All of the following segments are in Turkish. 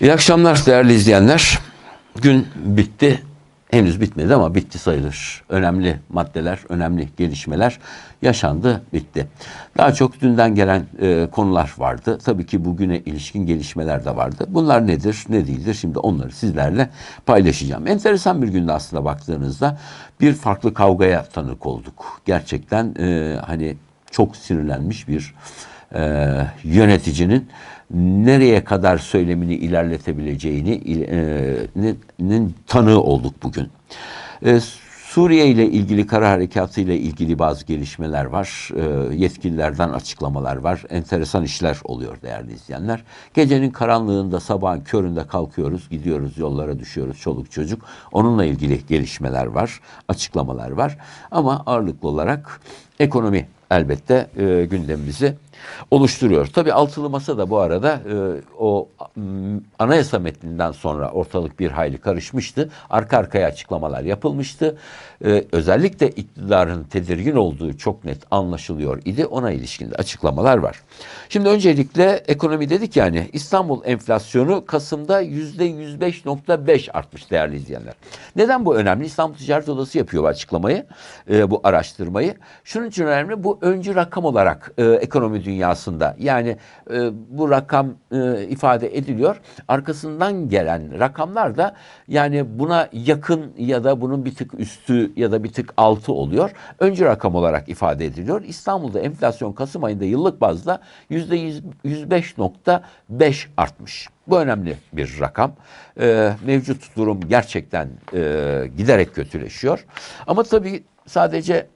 İyi akşamlar değerli izleyenler. Gün bitti. Henüz bitmedi ama bitti sayılır. Önemli maddeler, önemli gelişmeler yaşandı, bitti. Daha çok dünden gelen e, konular vardı. Tabii ki bugüne ilişkin gelişmeler de vardı. Bunlar nedir, ne değildir? Şimdi onları sizlerle paylaşacağım. Enteresan bir günde aslında baktığınızda bir farklı kavgaya tanık olduk. Gerçekten e, hani çok sinirlenmiş bir e, yöneticinin nereye kadar söylemini ilerletebileceğini e, tanığı olduk bugün. E, Suriye ile ilgili kara harekatı ile ilgili bazı gelişmeler var. E, yetkililerden açıklamalar var. Enteresan işler oluyor değerli izleyenler. Gecenin karanlığında sabahın köründe kalkıyoruz, gidiyoruz yollara düşüyoruz çoluk çocuk. Onunla ilgili gelişmeler var, açıklamalar var. Ama ağırlıklı olarak ekonomi elbette e, gündemimizi oluşturuyor. Tabii altılı masa da bu arada e, o m, anayasa metninden sonra ortalık bir hayli karışmıştı. Arka arkaya açıklamalar yapılmıştı. E, özellikle iktidarın tedirgin olduğu çok net anlaşılıyor idi. Ona ilişkin de açıklamalar var. Şimdi öncelikle ekonomi dedik yani İstanbul enflasyonu Kasım'da yüzde 105.5 artmış değerli izleyenler. Neden bu önemli? İstanbul Ticaret Odası yapıyor bu açıklamayı, e, bu araştırmayı. Şunun için önemli bu öncü rakam olarak e, ekonomi dünyasında yani e, bu rakam e, ifade ediliyor. Arkasından gelen rakamlar da yani buna yakın ya da bunun bir tık üstü ya da bir tık altı oluyor. Öncü rakam olarak ifade ediliyor. İstanbul'da enflasyon Kasım ayında yıllık bazda yüzde yüz- 105.5 artmış. Bu önemli bir rakam. Ee, mevcut durum gerçekten e, giderek kötüleşiyor. Ama tabii sadece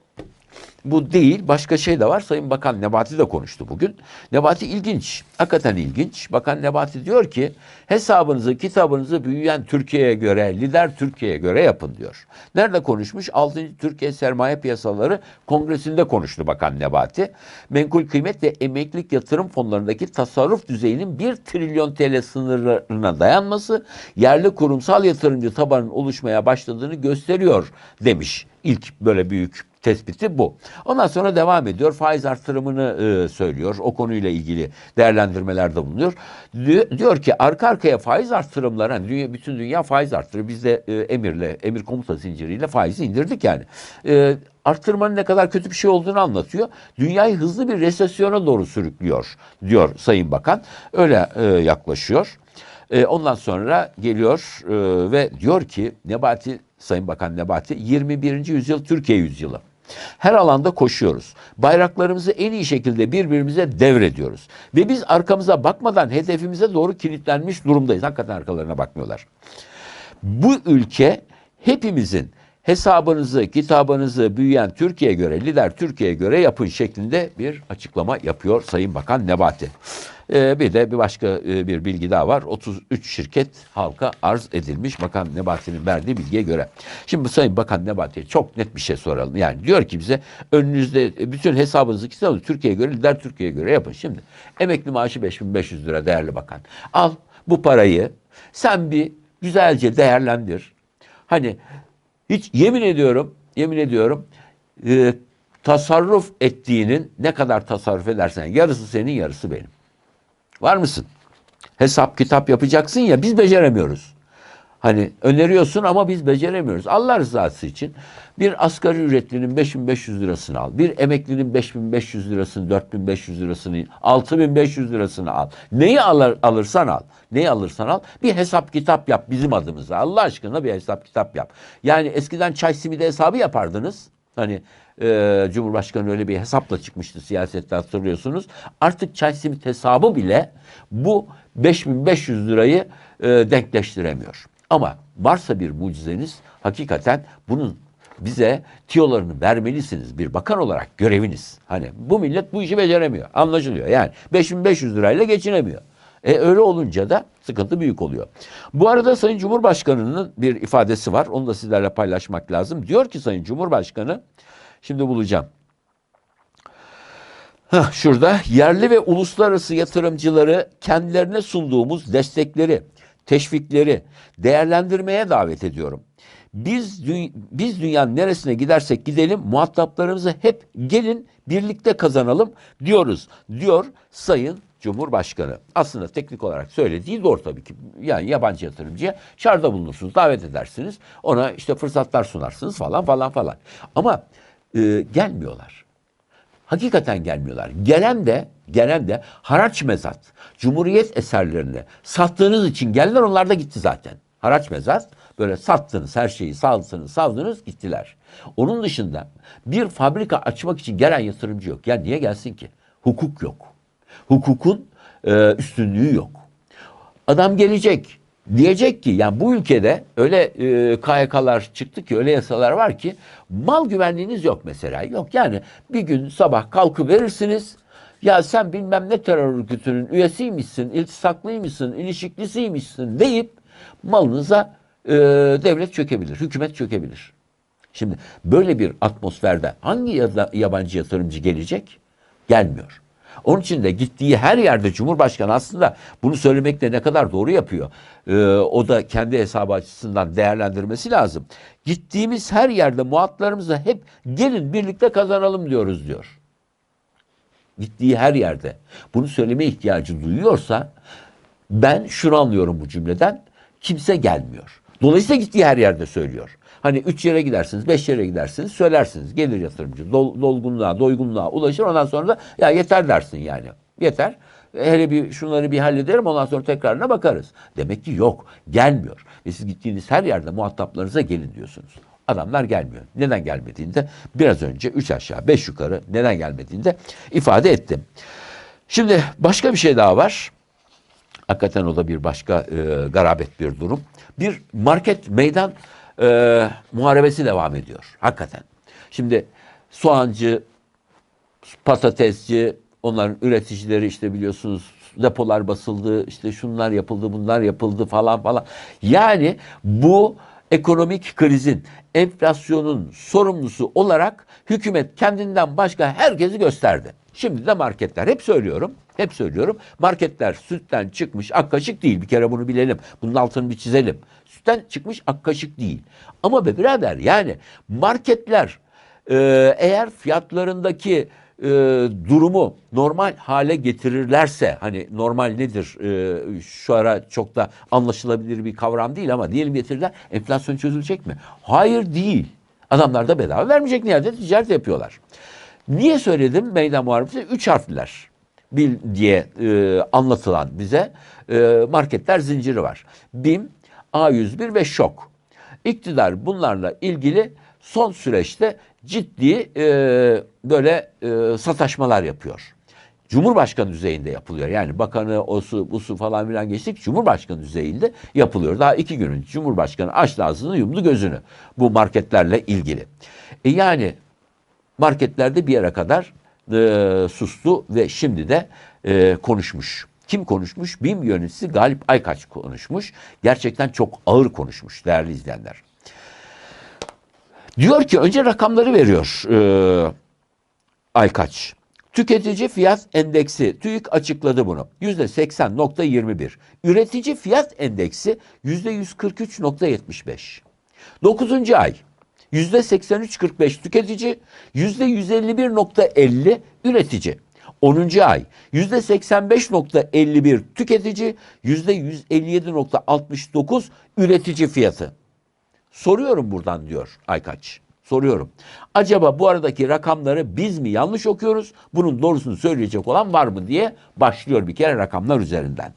bu değil başka şey de var. Sayın Bakan Nebati de konuştu bugün. Nebati ilginç. Hakikaten ilginç. Bakan Nebati diyor ki hesabınızı kitabınızı büyüyen Türkiye'ye göre lider Türkiye'ye göre yapın diyor. Nerede konuşmuş? 6. Türkiye Sermaye Piyasaları Kongresi'nde konuştu Bakan Nebati. Menkul kıymet ve emeklilik yatırım fonlarındaki tasarruf düzeyinin 1 trilyon TL sınırlarına dayanması yerli kurumsal yatırımcı tabanın oluşmaya başladığını gösteriyor demiş. İlk böyle büyük tespiti bu. Ondan sonra devam ediyor. Faiz artırımını e, söylüyor. O konuyla ilgili değerlendirmelerde bulunuyor. Diyor, ki arka arkaya faiz artırımları, hani dünya, bütün dünya faiz artırıyor. Biz de e, emirle, emir komuta zinciriyle faizi indirdik yani. E, arttırmanın ne kadar kötü bir şey olduğunu anlatıyor. Dünyayı hızlı bir resesyona doğru sürüklüyor diyor Sayın Bakan. Öyle e, yaklaşıyor. E, ondan sonra geliyor e, ve diyor ki Nebati, Sayın Bakan Nebati 21. yüzyıl Türkiye yüzyılı. Her alanda koşuyoruz. Bayraklarımızı en iyi şekilde birbirimize devrediyoruz. Ve biz arkamıza bakmadan hedefimize doğru kilitlenmiş durumdayız. Hakikaten arkalarına bakmıyorlar. Bu ülke hepimizin hesabınızı, kitabınızı büyüyen Türkiye'ye göre, lider Türkiye'ye göre yapın şeklinde bir açıklama yapıyor Sayın Bakan Nebati. Ee, bir de bir başka e, bir bilgi daha var. 33 şirket halka arz edilmiş Bakan Nebati'nin verdiği bilgiye göre. Şimdi Sayın Bakan Nebati'ye çok net bir şey soralım. Yani diyor ki bize önünüzde bütün hesabınızı kitabınızı Türkiye'ye göre, lider Türkiye'ye göre yapın. Şimdi emekli maaşı 5500 lira değerli bakan. Al bu parayı sen bir güzelce değerlendir. Hani hiç yemin ediyorum, yemin ediyorum e, tasarruf ettiğinin ne kadar tasarruf edersen yarısı senin yarısı benim. Var mısın? Hesap kitap yapacaksın ya biz beceremiyoruz. Hani öneriyorsun ama biz beceremiyoruz. Allah rızası için bir asgari ücretlinin 5500 lirasını al. Bir emeklinin 5500 lirasını, 4500 lirasını, 6500 lirasını al. Neyi alır, alırsan al. Neyi alırsan al. Bir hesap kitap yap bizim adımıza. Allah aşkına bir hesap kitap yap. Yani eskiden çay simidi hesabı yapardınız. Hani e, Cumhurbaşkanı öyle bir hesapla çıkmıştı siyasette hatırlıyorsunuz. Artık çay simit hesabı bile bu 5500 lirayı e, denkleştiremiyor. Ama varsa bir mucizeniz hakikaten bunun bize tiyolarını vermelisiniz bir bakan olarak göreviniz. Hani bu millet bu işi beceremiyor anlaşılıyor yani 5500 lirayla geçinemiyor. E öyle olunca da sıkıntı büyük oluyor. Bu arada Sayın Cumhurbaşkanı'nın bir ifadesi var. Onu da sizlerle paylaşmak lazım. Diyor ki Sayın Cumhurbaşkanı, şimdi bulacağım. Hah, şurada yerli ve uluslararası yatırımcıları kendilerine sunduğumuz destekleri, teşvikleri değerlendirmeye davet ediyorum. Biz dü- biz dünyanın neresine gidersek gidelim muhataplarımızı hep gelin birlikte kazanalım diyoruz diyor Sayın Cumhurbaşkanı aslında teknik olarak söylediği doğru tabii ki. Yani yabancı yatırımcıya çağrıda bulunursunuz, davet edersiniz. Ona işte fırsatlar sunarsınız falan falan falan. Ama e, gelmiyorlar. Hakikaten gelmiyorlar. Gelen de gelen de haraç mezat, cumhuriyet eserlerini sattığınız için geldiler onlar da gitti zaten. Haraç mezat böyle sattınız her şeyi saldınız savdınız gittiler. Onun dışında bir fabrika açmak için gelen yatırımcı yok. Ya niye gelsin ki? Hukuk yok. Hukukun e, üstünlüğü yok. Adam gelecek. Diyecek ki yani bu ülkede öyle e, KYK'lar çıktı ki öyle yasalar var ki mal güvenliğiniz yok mesela. Yok yani bir gün sabah kalkı verirsiniz. Ya sen bilmem ne terör örgütünün üyesiymişsin, iltisaklıymışsın, ilişiklisiymişsin deyip malınıza e, devlet çökebilir, hükümet çökebilir. Şimdi böyle bir atmosferde hangi ya- yabancı yatırımcı gelecek? Gelmiyor. Onun için de gittiği her yerde Cumhurbaşkanı aslında bunu söylemekle ne kadar doğru yapıyor. Ee, o da kendi hesabı açısından değerlendirmesi lazım. Gittiğimiz her yerde muhatlarımıza hep gelin birlikte kazanalım diyoruz diyor. Gittiği her yerde bunu söyleme ihtiyacı duyuyorsa ben şunu anlıyorum bu cümleden kimse gelmiyor. Dolayısıyla gittiği her yerde söylüyor. Hani üç yere gidersiniz, beş yere gidersiniz, söylersiniz. Gelir yatırımcı, dol, dolgunluğa, doygunluğa ulaşır. Ondan sonra da ya yeter dersin yani. Yeter. Hele bir şunları bir hallederim ondan sonra tekrarına bakarız. Demek ki yok, gelmiyor. Ve siz gittiğiniz her yerde muhataplarınıza gelin diyorsunuz. Adamlar gelmiyor. Neden gelmediğinde biraz önce üç aşağı beş yukarı neden gelmediğinde ifade ettim. Şimdi başka bir şey daha var. Hakikaten o da bir başka e, garabet bir durum. Bir market meydan e, muharebesi devam ediyor. Hakikaten. Şimdi soğancı, patatesci, onların üreticileri işte biliyorsunuz depolar basıldı, işte şunlar yapıldı, bunlar yapıldı falan falan. Yani bu ekonomik krizin, enflasyonun sorumlusu olarak hükümet kendinden başka herkesi gösterdi. Şimdi de marketler hep söylüyorum, hep söylüyorum. Marketler sütten çıkmış ak kaşık değil. Bir kere bunu bilelim. Bunun altını bir çizelim. Sütten çıkmış ak kaşık değil. Ama be birader yani marketler e, eğer fiyatlarındaki e, durumu normal hale getirirlerse hani normal nedir e, şu ara çok da anlaşılabilir bir kavram değil ama diyelim getirirler enflasyon çözülecek mi? Hayır değil. Adamlar da bedava vermeyecek nihayet ticaret yapıyorlar. Niye söyledim meydan muharebesi? Üç harfler bil diye e, anlatılan bize e, marketler zinciri var. BİM, A101 ve ŞOK. İktidar bunlarla ilgili son süreçte ciddi e, böyle e, sataşmalar yapıyor. Cumhurbaşkanı düzeyinde yapılıyor. Yani bakanı, osu, busu falan filan geçtik. Cumhurbaşkanı düzeyinde yapılıyor. Daha iki gün önce Cumhurbaşkanı açtı ağzını yumdu gözünü bu marketlerle ilgili. E yani marketlerde bir yere kadar e, sustu ve şimdi de e, konuşmuş. Kim konuşmuş? BİM yöneticisi Galip Aykaç konuşmuş. Gerçekten çok ağır konuşmuş değerli izleyenler. Diyor ki önce rakamları veriyor e, Aykaç. Tüketici fiyat endeksi TÜİK açıkladı bunu. Yüzde 80.21. Üretici fiyat endeksi yüzde 143.75. Dokuzuncu ay yüzde 83.45 tüketici, yüzde 151.50 üretici. 10. ay yüzde 85.51 tüketici, yüzde 157.69 üretici fiyatı. Soruyorum buradan diyor Aykaç. Soruyorum. Acaba bu aradaki rakamları biz mi yanlış okuyoruz? Bunun doğrusunu söyleyecek olan var mı diye başlıyor bir kere rakamlar üzerinden.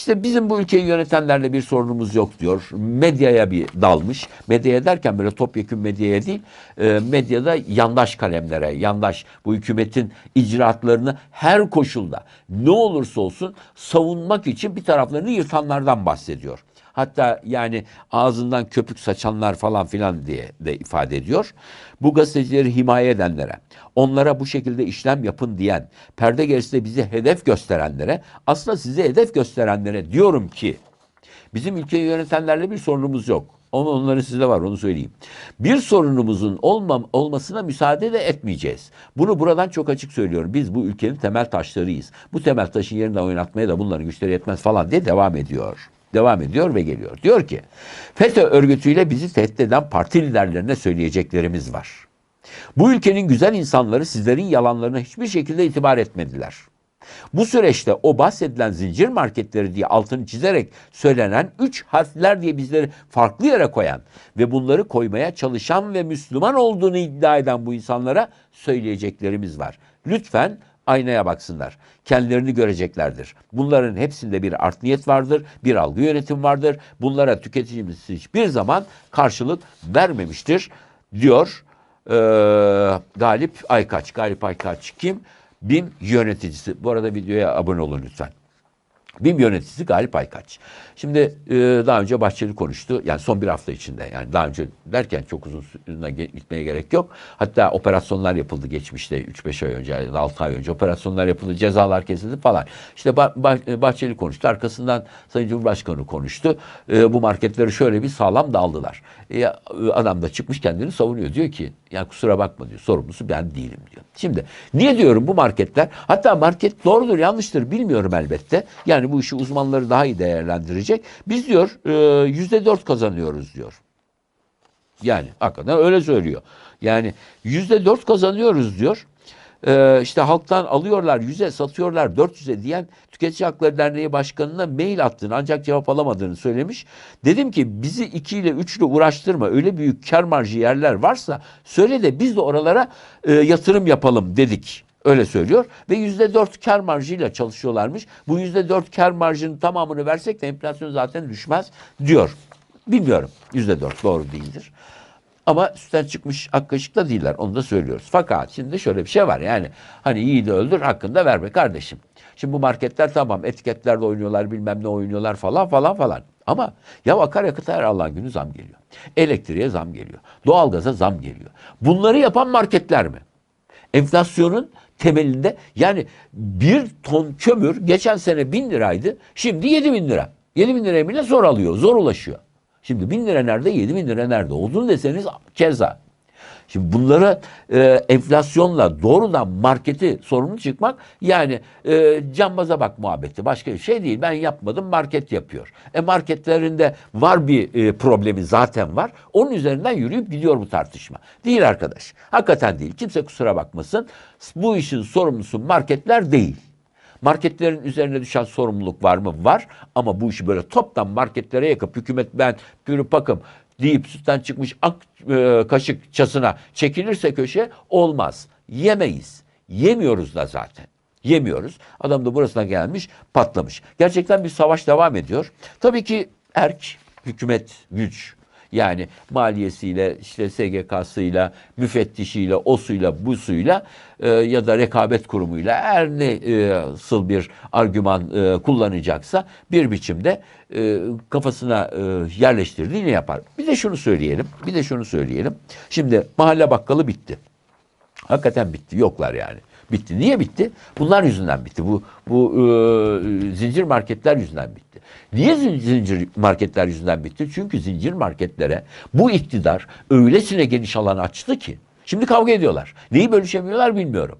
İşte bizim bu ülkeyi yönetenlerle bir sorunumuz yok diyor. Medyaya bir dalmış. Medyaya derken böyle topyekun medyaya değil, e, medyada yandaş kalemlere, yandaş bu hükümetin icraatlarını her koşulda ne olursa olsun savunmak için bir taraflarını yırtanlardan bahsediyor. Hatta yani ağzından köpük saçanlar falan filan diye de ifade ediyor. Bu gazetecileri himaye edenlere, onlara bu şekilde işlem yapın diyen, perde gerisinde bizi hedef gösterenlere, aslında size hedef gösterenlere diyorum ki, bizim ülkeyi yönetenlerle bir sorunumuz yok. Ama onların sizde var onu söyleyeyim. Bir sorunumuzun olmam, olmasına müsaade de etmeyeceğiz. Bunu buradan çok açık söylüyorum. Biz bu ülkenin temel taşlarıyız. Bu temel taşın yerinde oynatmaya da bunların güçleri yetmez falan diye devam ediyor. Devam ediyor ve geliyor. Diyor ki FETÖ örgütüyle bizi tehdit eden parti liderlerine söyleyeceklerimiz var. Bu ülkenin güzel insanları sizlerin yalanlarına hiçbir şekilde itibar etmediler. Bu süreçte o bahsedilen zincir marketleri diye altını çizerek söylenen üç harfler diye bizleri farklı yere koyan ve bunları koymaya çalışan ve Müslüman olduğunu iddia eden bu insanlara söyleyeceklerimiz var. Lütfen aynaya baksınlar. Kendilerini göreceklerdir. Bunların hepsinde bir art niyet vardır, bir algı yönetim vardır. Bunlara tüketicimiz hiçbir zaman karşılık vermemiştir diyor eee, Galip Aykaç. Galip Aykaç kim? BİM yöneticisi. Bu arada videoya abone olun lütfen. BİM yöneticisi Galip Aykaç. Şimdi e, daha önce Bahçeli konuştu. Yani son bir hafta içinde. Yani daha önce derken çok uzun gitmeye gerek yok. Hatta operasyonlar yapıldı geçmişte 3-5 ay önce ya da 6 ay önce operasyonlar yapıldı. Cezalar kesildi falan. İşte Bah- Bah- Bahçeli konuştu. Arkasından Sayın Cumhurbaşkanı konuştu. E, bu marketleri şöyle bir sağlam daldılar. E, adam da çıkmış kendini savunuyor. Diyor ki yani kusura bakma diyor. Sorumlusu ben değilim diyor. Şimdi niye diyorum bu marketler? Hatta market doğrudur yanlıştır bilmiyorum elbette. Yani bu işi uzmanları daha iyi değerlendirecek. Biz diyor e, yüzde dört kazanıyoruz diyor. Yani hakikaten öyle söylüyor. Yani yüzde dört kazanıyoruz diyor. Ee, işte halktan alıyorlar yüze satıyorlar 400'e diyen Tüketici Hakları Derneği Başkanı'na mail attığını ancak cevap alamadığını söylemiş. Dedim ki bizi 2 ile 3 ile uğraştırma öyle büyük kar marjı yerler varsa söyle de biz de oralara e, yatırım yapalım dedik. Öyle söylüyor ve yüzde dört kar marjıyla çalışıyorlarmış. Bu yüzde dört kar marjının tamamını versek de enflasyon zaten düşmez diyor. Bilmiyorum yüzde dört doğru değildir. Ama sütten çıkmış ak kaşıkta değiller. Onu da söylüyoruz. Fakat şimdi şöyle bir şey var. Yani hani iyi de öldür hakkında verme kardeşim. Şimdi bu marketler tamam etiketlerde oynuyorlar bilmem ne oynuyorlar falan falan falan. Ama ya akaryakıta her Allah'ın günü zam geliyor. Elektriğe zam geliyor. Doğalgaza zam geliyor. Bunları yapan marketler mi? Enflasyonun temelinde yani bir ton kömür geçen sene bin liraydı. Şimdi yedi bin lira. Yedi bin liraya bile zor alıyor. Zor ulaşıyor. Şimdi bin lira nerede yedi bin lira nerede olduğunu deseniz keza. Şimdi bunlara e, enflasyonla doğrudan marketi sorumlu çıkmak yani e, cambaza bak muhabbeti başka bir şey değil. Ben yapmadım market yapıyor. E marketlerinde var bir e, problemi zaten var. Onun üzerinden yürüyüp gidiyor bu tartışma. Değil arkadaş. Hakikaten değil. Kimse kusura bakmasın. Bu işin sorumlusu marketler değil. Marketlerin üzerine düşen sorumluluk var mı? Var. Ama bu işi böyle toptan marketlere yakıp hükümet ben pürü pakım deyip sütten çıkmış ak e, kaşık çasına çekilirse köşe olmaz. Yemeyiz. Yemiyoruz da zaten. Yemiyoruz. Adam da burasına gelmiş patlamış. Gerçekten bir savaş devam ediyor. Tabii ki erk, hükümet, güç, yani maliyesiyle, işte SGK'sıyla, müfettişiyle, o suyla, bu suyla e, ya da rekabet kurumuyla her ne e, nasıl bir argüman e, kullanacaksa bir biçimde e, kafasına e, yerleştirdiğini yapar. Bir de şunu söyleyelim, bir de şunu söyleyelim. Şimdi mahalle bakkalı bitti. Hakikaten bitti. Yoklar yani. Bitti. Niye bitti? Bunlar yüzünden bitti. Bu bu e, zincir marketler yüzünden bitti. Niye zin- zincir marketler yüzünden bitti? Çünkü zincir marketlere bu iktidar öylesine geniş alan açtı ki şimdi kavga ediyorlar. Neyi bölüşemiyorlar bilmiyorum.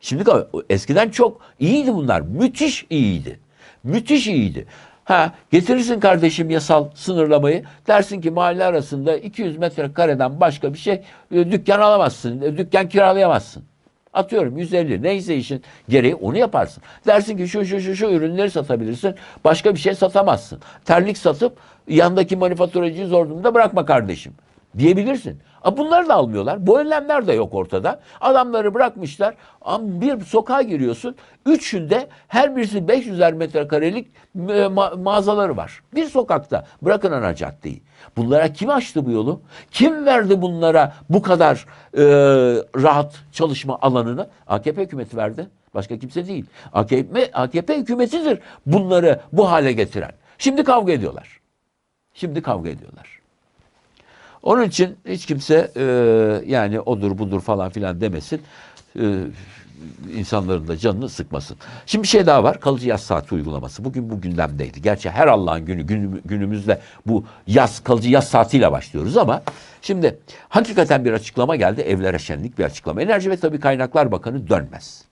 Şimdi eskiden çok iyiydi bunlar. Müthiş iyiydi. Müthiş iyiydi. Ha getirirsin kardeşim yasal sınırlamayı. Dersin ki mahalle arasında 200 metrekareden başka bir şey e, dükkan alamazsın. e, Dükkan kiralayamazsın. Atıyorum 150 neyse işin gereği onu yaparsın. Dersin ki şu şu şu şu ürünleri satabilirsin. Başka bir şey satamazsın. Terlik satıp yandaki manifaturacıyı zor durumda bırakma kardeşim diyebilirsin. Ama bunları da almıyorlar. Bu önlemler de yok ortada. Adamları bırakmışlar. Bir sokağa giriyorsun. Üçünde her birisi 500'er metrekarelik e, ma- mağazaları var. Bir sokakta. Bırakın ana caddeyi. Bunlara kim açtı bu yolu? Kim verdi bunlara bu kadar e, rahat çalışma alanını? AKP hükümeti verdi. Başka kimse değil. AKP, AKP hükümetidir bunları bu hale getiren. Şimdi kavga ediyorlar. Şimdi kavga ediyorlar. Onun için hiç kimse e, yani odur budur falan filan demesin. E, insanların da canını sıkmasın. Şimdi bir şey daha var. Kalıcı yaz saati uygulaması. Bugün bu gündemdeydi. Gerçi her Allah'ın günü günü- günümüzde bu yaz kalıcı yaz saatiyle başlıyoruz ama şimdi hakikaten bir açıklama geldi. Evlere şenlik bir açıklama. Enerji ve Tabii Kaynaklar Bakanı dönmez.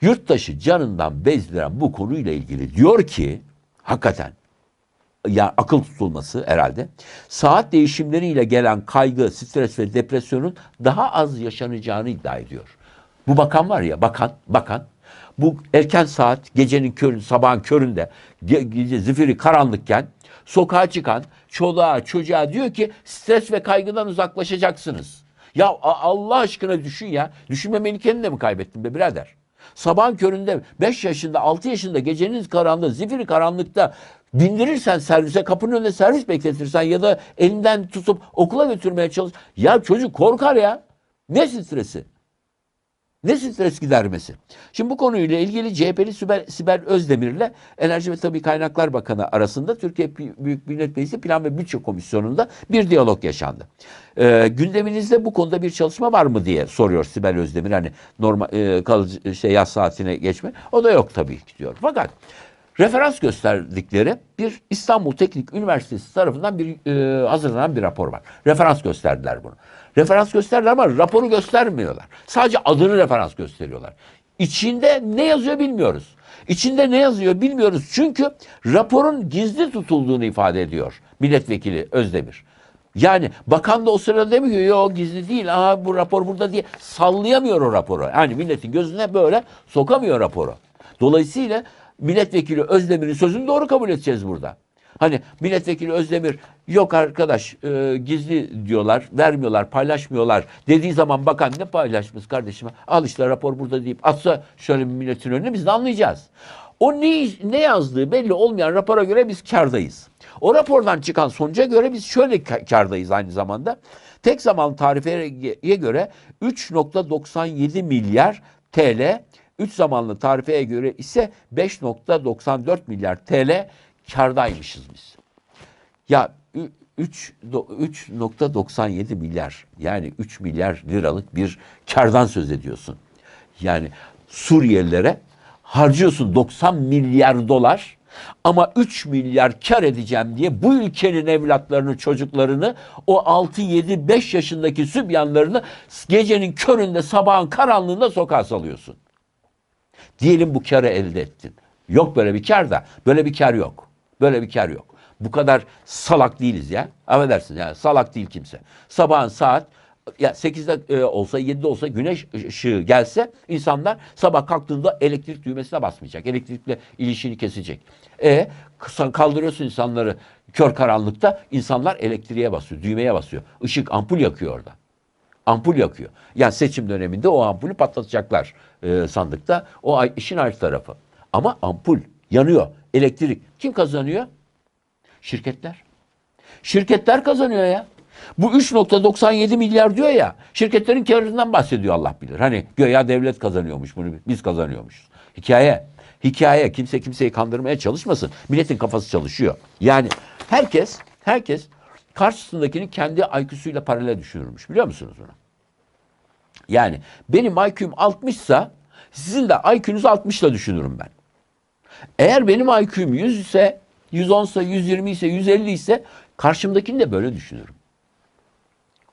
Yurttaşı canından bezdiren bu konuyla ilgili diyor ki hakikaten ya akıl tutulması herhalde. Saat değişimleriyle gelen kaygı, stres ve depresyonun daha az yaşanacağını iddia ediyor. Bu bakan var ya bakan, bakan Bu erken saat gecenin körün sabahın köründe ge- gece zifiri karanlıkken sokağa çıkan çoluğa çocuğa diyor ki stres ve kaygıdan uzaklaşacaksınız. Ya Allah aşkına düşün ya. Düşünmemeni kendine mi kaybettin be birader? Sabahın köründe 5 yaşında 6 yaşında gecenin karanlığı zifiri karanlıkta bindirirsen servise kapının önünde servis bekletirsen ya da elinden tutup okula götürmeye çalış. Ya çocuk korkar ya. Ne stresi? Ne stres gidermesi? Şimdi bu konuyla ilgili CHP'li Sibel, Sibel Özdemir'le Enerji ve Tabii Kaynaklar Bakanı arasında Türkiye Büyük Millet Meclisi Plan ve Bütçe Komisyonu'nda bir diyalog yaşandı. Ee, gündeminizde bu konuda bir çalışma var mı diye soruyor Sibel Özdemir. Hani normal e, kalıcı şey yaz saatine geçme. O da yok tabii ki diyor. Fakat referans gösterdikleri bir İstanbul Teknik Üniversitesi tarafından bir e, hazırlanan bir rapor var. Referans gösterdiler bunu. Referans gösterdiler ama raporu göstermiyorlar. Sadece adını referans gösteriyorlar. İçinde ne yazıyor bilmiyoruz. İçinde ne yazıyor bilmiyoruz. Çünkü raporun gizli tutulduğunu ifade ediyor milletvekili Özdemir. Yani bakan da o sırada demiyor yok gizli değil. Aha bu rapor burada diye sallayamıyor o raporu. Yani milletin gözüne böyle sokamıyor raporu. Dolayısıyla milletvekili Özdemir'in sözünü doğru kabul edeceğiz burada. Hani milletvekili Özdemir yok arkadaş e, gizli diyorlar, vermiyorlar, paylaşmıyorlar dediği zaman bakan ne paylaşmış kardeşim? Al işte rapor burada deyip atsa şöyle milletin önüne biz de anlayacağız. O ne, ne yazdığı belli olmayan rapora göre biz kardayız. O rapordan çıkan sonuca göre biz şöyle ka- kardayız aynı zamanda. Tek zamanlı tarifeye göre 3.97 milyar TL, 3 zamanlı tarifeye göre ise 5.94 milyar TL kardaymışız biz. Ya ü- üç do- 3.97 milyar yani 3 milyar liralık bir kardan söz ediyorsun. Yani Suriyelilere harcıyorsun 90 milyar dolar ama 3 milyar kar edeceğim diye bu ülkenin evlatlarını, çocuklarını o 6 7 5 yaşındaki sübyanlarını gecenin köründe sabahın karanlığında sokağa salıyorsun. Diyelim bu karı elde ettin. Yok böyle bir kar da. Böyle bir kar yok. Böyle bir kar yok. Bu kadar salak değiliz ya. Affedersin yani salak değil kimse. Sabahın saat ya 8'de e, olsa 7'de olsa güneş ışığı gelse insanlar sabah kalktığında elektrik düğmesine basmayacak. Elektrikle ilişkini kesecek. E kaldırıyorsun insanları kör karanlıkta insanlar elektriğe basıyor, düğmeye basıyor. Işık ampul yakıyor orada ampul yakıyor. Yani seçim döneminde o ampulü patlatacaklar e, sandıkta. O işin ayrı tarafı. Ama ampul yanıyor. Elektrik. Kim kazanıyor? Şirketler. Şirketler kazanıyor ya. Bu 3.97 milyar diyor ya. Şirketlerin karından bahsediyor Allah bilir. Hani göya devlet kazanıyormuş bunu biz kazanıyormuşuz. Hikaye. Hikaye. Kimse kimseyi kandırmaya çalışmasın. Milletin kafası çalışıyor. Yani herkes herkes karşısındakini kendi IQ'suyla paralel düşünürmüş. Biliyor musunuz bunu? Yani benim IQ'm 60 ise sizin de IQ'nuzu 60 ile düşünürüm ben. Eğer benim IQ'm 100 ise, 110 ise, 120 ise, 150 ise karşımdakini de böyle düşünürüm.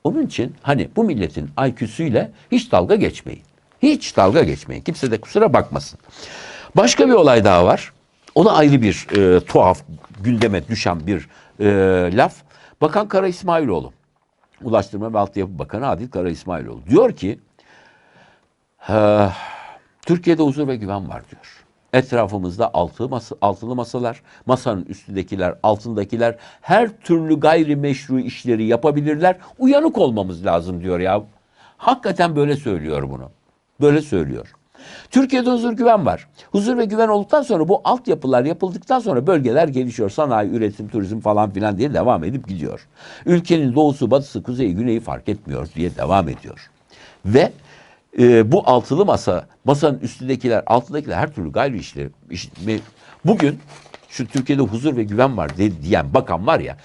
Onun için hani bu milletin IQ'suyla hiç dalga geçmeyin. Hiç dalga geçmeyin. Kimse de kusura bakmasın. Başka bir olay daha var. O da ayrı bir e, tuhaf gündeme düşen bir e, laf. Bakan Kara İsmailoğlu. Ulaştırma ve Altyapı Bakanı Adil Kara İsmailoğlu. Diyor ki "Ee, Türkiye'de huzur ve güven var diyor. Etrafımızda altı masa, altılı masalar, masanın üstündekiler, altındakiler her türlü gayrimeşru işleri yapabilirler. Uyanık olmamız lazım diyor ya. Hakikaten böyle söylüyor bunu. Böyle söylüyor. Türkiye'de huzur güven var. Huzur ve güven olduktan sonra bu altyapılar yapıldıktan sonra bölgeler gelişiyor. Sanayi, üretim, turizm falan filan diye devam edip gidiyor. Ülkenin doğusu, batısı, kuzeyi, güneyi fark etmiyor diye devam ediyor. Ve e, bu altılı masa, masanın üstündekiler, altındakiler her türlü gayri işleri. iş- me- bugün şu Türkiye'de huzur ve güven var de- diyen bakan var ya,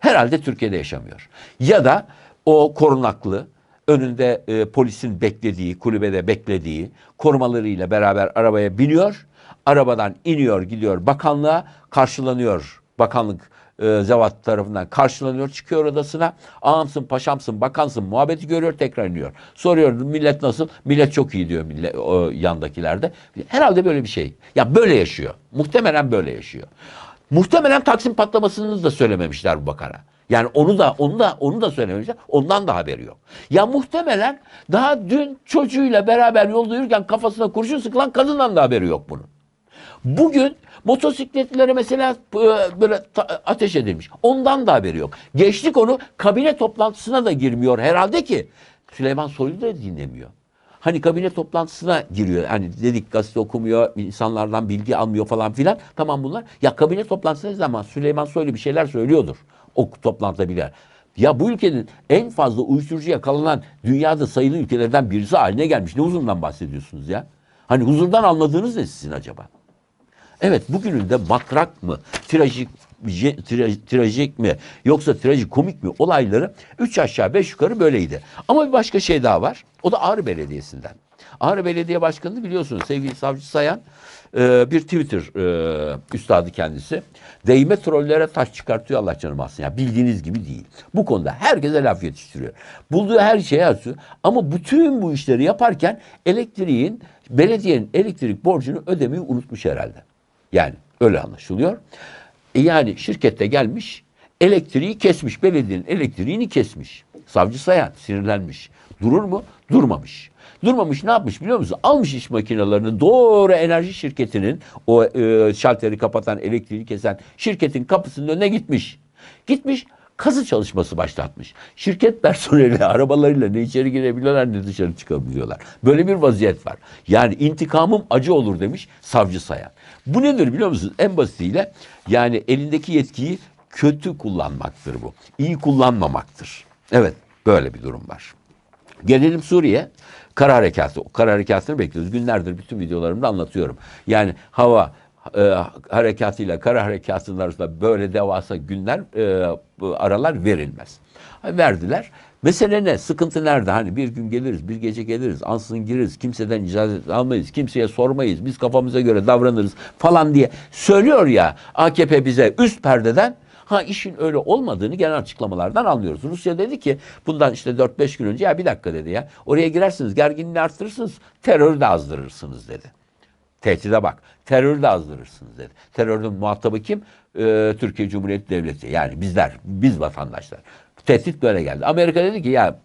herhalde Türkiye'de yaşamıyor. Ya da o korunaklı, önünde e, polisin beklediği, kulübede beklediği korumalarıyla beraber arabaya biniyor. Arabadan iniyor, gidiyor bakanlığa, karşılanıyor. Bakanlık e, zevat tarafından karşılanıyor, çıkıyor odasına. Ağamsın, paşamsın, bakansın muhabbeti görüyor, tekrar iniyor. Soruyor millet nasıl? Millet çok iyi diyor millet, o yandakilerde. Herhalde böyle bir şey. Ya böyle yaşıyor. Muhtemelen böyle yaşıyor. Muhtemelen Taksim patlamasını da söylememişler bu bakara. Yani onu da onu da onu da söylememişler. Ondan da haberi yok. Ya muhtemelen daha dün çocuğuyla beraber yolda yürürken kafasına kurşun sıkılan kadından da haberi yok bunun. Bugün motosikletlere mesela e, böyle ateş edilmiş. Ondan da haberi yok. Geçtik onu kabine toplantısına da girmiyor herhalde ki Süleyman Soylu da dinlemiyor. Hani kabine toplantısına giriyor. Hani dedik gazete okumuyor, insanlardan bilgi almıyor falan filan. Tamam bunlar. Ya kabine toplantısı zaman Süleyman Soylu bir şeyler söylüyordur. O toplantıda bile. Ya bu ülkenin en fazla uyuşturucu yakalanan dünyada sayılı ülkelerden birisi haline gelmiş. Ne huzurundan bahsediyorsunuz ya? Hani huzurdan anladığınız ne sizin acaba? Evet bugünün de matrak mı, trajik, trajik mi yoksa trajikomik mi olayları üç aşağı beş yukarı böyleydi. Ama bir başka şey daha var. O da Ağrı Belediyesi'nden. Ağrı Belediye Başkanı biliyorsunuz sevgili Savcı Sayan e, bir Twitter e, üstadı kendisi. Değme trollere taş çıkartıyor Allah canım alsın. Ya bildiğiniz gibi değil. Bu konuda herkese laf yetiştiriyor. Bulduğu her şeye atıyor. Ama bütün bu işleri yaparken elektriğin, belediyenin elektrik borcunu ödemeyi unutmuş herhalde. Yani öyle anlaşılıyor. E yani şirkette gelmiş elektriği kesmiş. Belediyenin elektriğini kesmiş. Savcı Sayan sinirlenmiş. Durur mu? Durmamış. Durmamış ne yapmış biliyor musun? Almış iş makinelerini doğru enerji şirketinin o e, şalteri kapatan elektriği kesen şirketin kapısının önüne gitmiş. Gitmiş kazı çalışması başlatmış. Şirket personeli arabalarıyla ne içeri girebiliyorlar ne dışarı çıkabiliyorlar. Böyle bir vaziyet var. Yani intikamım acı olur demiş savcı sayan. Bu nedir biliyor musunuz? En basitiyle yani elindeki yetkiyi kötü kullanmaktır bu. İyi kullanmamaktır. Evet böyle bir durum var. Gelelim Suriye. Kara harekatı. O kara harekatını bekliyoruz. Günlerdir bütün videolarımda anlatıyorum. Yani hava e, harekatıyla kara harekatının arasında böyle devasa günler e, aralar verilmez. Verdiler. Mesele ne? Sıkıntı nerede? Hani bir gün geliriz, bir gece geliriz, ansızın gireriz, kimseden icazet almayız, kimseye sormayız, biz kafamıza göre davranırız falan diye söylüyor ya AKP bize üst perdeden Ha işin öyle olmadığını genel açıklamalardan anlıyoruz. Rusya dedi ki bundan işte 4-5 gün önce ya bir dakika dedi ya. Oraya girersiniz gerginliği arttırırsınız terörü de azdırırsınız dedi. Tehdide bak. Terörü de azdırırsınız dedi. Terörün muhatabı kim? Ee, Türkiye Cumhuriyeti Devleti. Yani bizler, biz vatandaşlar. Tehdit böyle geldi. Amerika dedi ki ya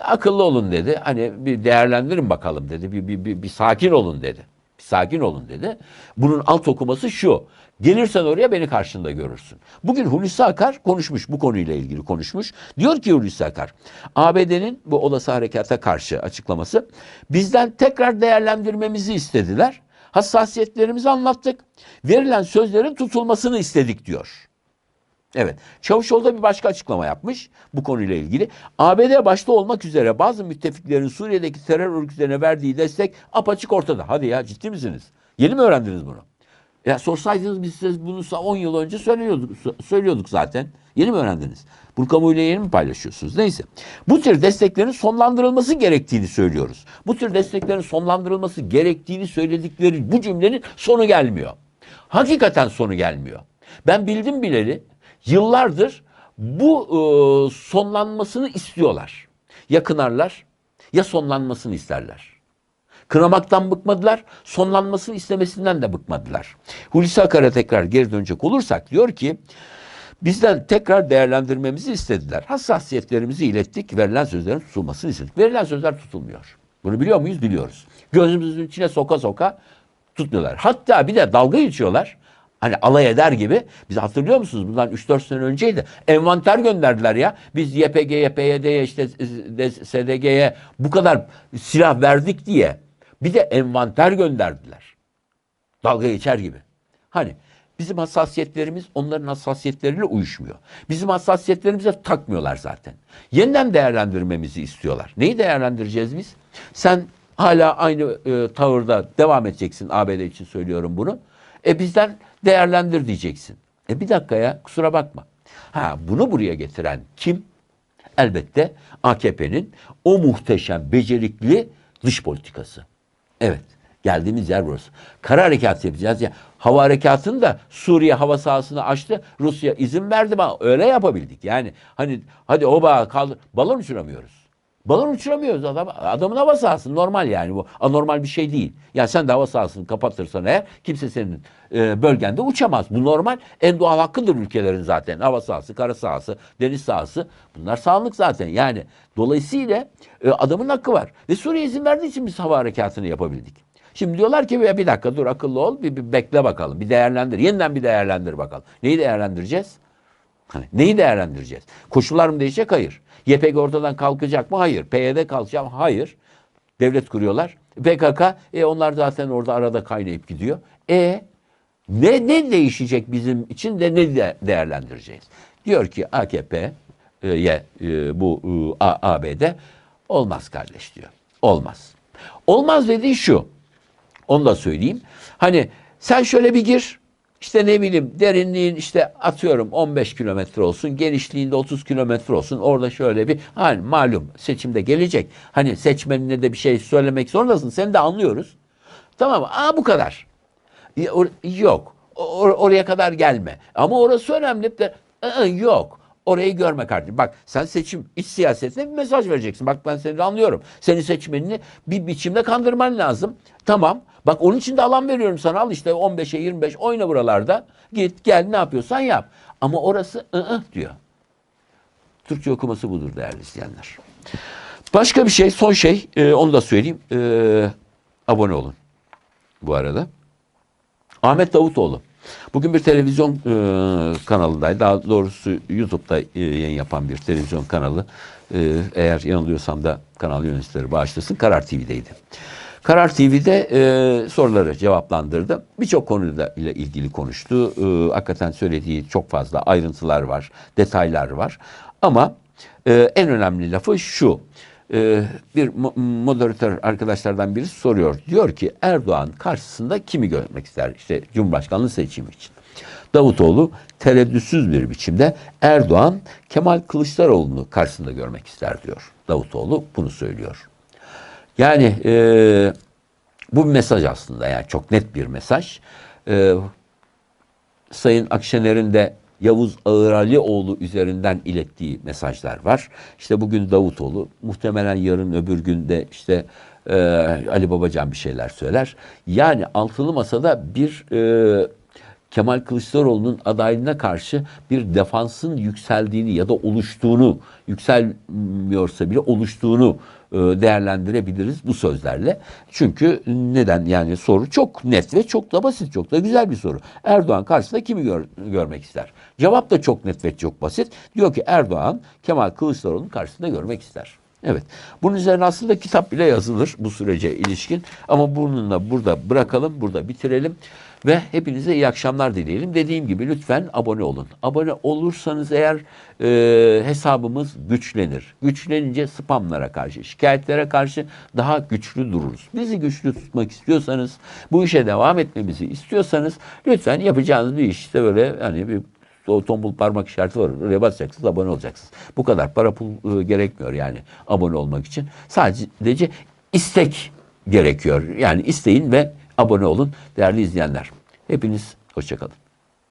akıllı olun dedi. Hani bir değerlendirin bakalım dedi. Bir, bir, bir, bir sakin olun dedi. Bir sakin olun dedi. Bunun alt okuması şu. Gelirsen oraya beni karşında görürsün. Bugün Hulusi Akar konuşmuş bu konuyla ilgili konuşmuş. Diyor ki Hulusi Akar ABD'nin bu olası harekata karşı açıklaması bizden tekrar değerlendirmemizi istediler. Hassasiyetlerimizi anlattık. Verilen sözlerin tutulmasını istedik diyor. Evet. Çavuşoğlu da bir başka açıklama yapmış bu konuyla ilgili. ABD başta olmak üzere bazı müttefiklerin Suriye'deki terör örgütlerine verdiği destek apaçık ortada. Hadi ya ciddi misiniz? Yeni mi öğrendiniz bunu? Ya sorsaydınız biz size bunu 10 yıl önce söylüyorduk, söylüyorduk zaten. Yeni mi öğrendiniz? Bunu kamuyla yeni mi paylaşıyorsunuz? Neyse. Bu tür desteklerin sonlandırılması gerektiğini söylüyoruz. Bu tür desteklerin sonlandırılması gerektiğini söyledikleri bu cümlenin sonu gelmiyor. Hakikaten sonu gelmiyor. Ben bildim bileli yıllardır bu e, sonlanmasını istiyorlar. Ya kınarlar ya sonlanmasını isterler. Kınamaktan bıkmadılar, sonlanmasını istemesinden de bıkmadılar. Hulusi Akar'a tekrar geri dönecek olursak diyor ki, bizden tekrar değerlendirmemizi istediler. Hassasiyetlerimizi ilettik, verilen sözlerin tutulmasını istedik. Verilen sözler tutulmuyor. Bunu biliyor muyuz? Biliyoruz. Gözümüzün içine soka soka tutmuyorlar. Hatta bir de dalga geçiyorlar. Hani alay eder gibi. Biz hatırlıyor musunuz? Bundan 3-4 sene önceydi. Envanter gönderdiler ya. Biz YPG'ye, PYD'ye, işte SDG'ye bu kadar silah verdik diye. Bir de envanter gönderdiler. Dalga geçer gibi. Hani bizim hassasiyetlerimiz onların hassasiyetleriyle uyuşmuyor. Bizim hassasiyetlerimize takmıyorlar zaten. Yeniden değerlendirmemizi istiyorlar. Neyi değerlendireceğiz biz? Sen hala aynı e, tavırda devam edeceksin ABD için söylüyorum bunu. E bizden değerlendir diyeceksin. E bir dakika ya kusura bakma. Ha bunu buraya getiren kim? Elbette AKP'nin o muhteşem becerikli dış politikası. Evet geldiğimiz yer burası. Kara harekatı yapacağız ya. Hava harekatını da Suriye hava sahasını açtı. Rusya izin verdi ama öyle yapabildik. Yani hani hadi oba kaldır. Balon uçuramıyoruz. Balon uçuramıyoruz adam. Adamın hava sahası normal yani bu. Anormal bir şey değil. Ya sen de hava sahasını kapatırsan eğer kimse senin e, bölgende uçamaz. Bu normal. En doğal hakkıdır ülkelerin zaten. Hava sahası, kara sahası, deniz sahası. Bunlar sağlık zaten. Yani dolayısıyla e, adamın hakkı var. Ve Suriye izin verdiği için biz hava harekatını yapabildik. Şimdi diyorlar ki "Ya bir dakika dur akıllı ol bir, bir bekle bakalım bir değerlendir. Yeniden bir değerlendir bakalım. Neyi değerlendireceğiz? Hani neyi değerlendireceğiz? Koşullar mı değişecek? Hayır. YPG ortadan kalkacak mı? Hayır. PYD kalkacak mı? Hayır. Devlet kuruyorlar. PKK e onlar zaten orada arada kaynayıp gidiyor. E ne ne değişecek bizim için de ne de değerlendireceğiz? Diyor ki AKP e, e, bu e, ABD olmaz kardeş diyor. Olmaz. Olmaz dediği şu. Onu da söyleyeyim. Hani sen şöyle bir gir. İşte ne bileyim derinliğin işte atıyorum 15 kilometre olsun. Genişliğinde 30 kilometre olsun. Orada şöyle bir hani malum seçimde gelecek. Hani seçmenine de bir şey söylemek zorundasın. Seni de anlıyoruz. Tamam mı? Aa bu kadar. Yok. Or- oraya kadar gelme. Ama orası önemli. De, yok. Orayı görme kardeşim. Bak sen seçim iç siyasetine bir mesaj vereceksin. Bak ben seni anlıyorum. Senin seçmenini bir biçimde kandırman lazım. Tamam. Bak onun için de alan veriyorum sana. Al işte 15'e 25 oyna buralarda. Git gel ne yapıyorsan yap. Ama orası ı diyor. Türkçe okuması budur değerli izleyenler. Başka bir şey, son şey, e, onu da söyleyeyim. E, abone olun bu arada. Ahmet Davutoğlu. Bugün bir televizyon e, kanalındaydı. Daha doğrusu YouTube'da e, yayın yapan bir televizyon kanalı. E, eğer yanılıyorsam da kanal yöneticileri bağışlasın. Karar TV'deydi. Karar TV'de e, soruları cevaplandırdı. Birçok konuyla ile ilgili konuştu. E, hakikaten söylediği çok fazla ayrıntılar var, detaylar var. Ama e, en önemli lafı şu. E, bir mo- moderatör arkadaşlardan birisi soruyor. Diyor ki Erdoğan karşısında kimi görmek ister? İşte Cumhurbaşkanlığı seçimi için. Davutoğlu tereddütsüz bir biçimde Erdoğan Kemal Kılıçdaroğlu'nu karşısında görmek ister diyor. Davutoğlu bunu söylüyor. Yani e, bu bir mesaj aslında yani çok net bir mesaj. E, Sayın Akşener'in de Yavuz Ağıralioğlu üzerinden ilettiği mesajlar var. İşte bugün Davutoğlu, muhtemelen yarın öbür günde işte e, Ali Babacan bir şeyler söyler. Yani altılı masada bir e, Kemal Kılıçdaroğlu'nun adaylığına karşı bir defansın yükseldiğini ya da oluştuğunu, yükselmiyorsa bile oluştuğunu değerlendirebiliriz bu sözlerle. Çünkü neden yani soru çok net ve çok da basit, çok da güzel bir soru. Erdoğan karşısında kimi gör- görmek ister? Cevap da çok net ve çok basit. Diyor ki Erdoğan Kemal Kılıçdaroğlu'nun karşısında görmek ister. Evet. Bunun üzerine aslında kitap bile yazılır bu sürece ilişkin. Ama bununla burada bırakalım, burada bitirelim. Ve hepinize iyi akşamlar dileyelim. Dediğim gibi lütfen abone olun. Abone olursanız eğer e, hesabımız güçlenir. Güçlenince spamlara karşı, şikayetlere karşı daha güçlü dururuz. Bizi güçlü tutmak istiyorsanız, bu işe devam etmemizi istiyorsanız lütfen yapacağınız bir işte böyle hani bir o tombul parmak işareti var. Oraya basacaksınız, abone olacaksınız. Bu kadar para pul e, gerekmiyor yani abone olmak için. Sadece istek gerekiyor. Yani isteyin ve abone olun değerli izleyenler. Hepiniz hoşçakalın.